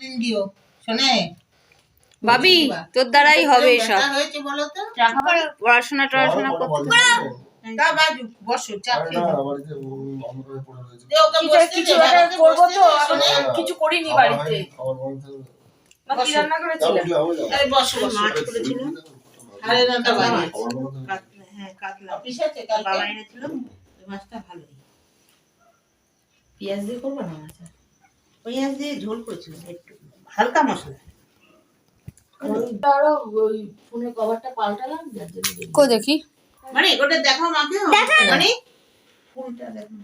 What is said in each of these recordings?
দিও শোনে? ভাবি তোর দ্বারাই হবে এসব হয়েছে বলো তো? পড়াশোনা টড়াশোনা করতে তা বাজু বসো খেয়ে কিছু করিনি বাড়িতে। রান্না পেঁয়াজ দিয়ে করব না মাছ? পেঁয়াজ দিয়ে ঝোল করেছিল একটু হালকা মশলা। আরও ওই ফোনের কভারটা পাল্টালাম যার জন্য কো দেখি? মানে ওটা দেখো মাকে মানে ফুলটা দেখো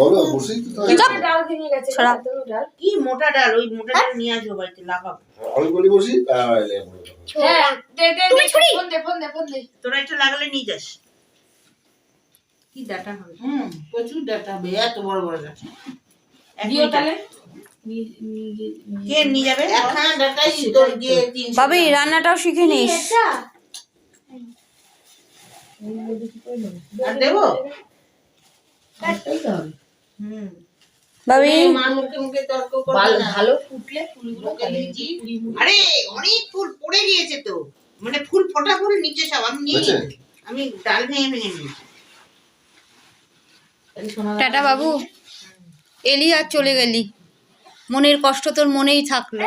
বলো, বসেই তো তাই। চুপ। ডাল ভেঙে গেছে ছড়া। এতগুলো ডাল কি মোটা ডাল ওই মোটা ডাল নিয়ে আসব বাড়িতে লাগাবো। আমি বলি বসি, আর এলে বলে দেবো। হ্যাঁ তোরা একটু লাগালে নিয়ে যাস। কি ডাটা হবে? হুম। প্রচুর ডাটা হবে এত বড় বড় ডাটা। দিও তাহলে। তিনশো ভাবি রান্নাটাও শিখে নিস। আর ভালো ফুটলে অনেক ফুল পড়ে গিয়েছে তো। মানে ফুল ফোটা ফুল নিচে সব। আমি নিয়ে আমি ডাল ভেঙে ভেঙে নিয়েছি। টাটা বাবু। এলি আর চলে গেলি। মনের কষ্ট তোর মনেই থাকল।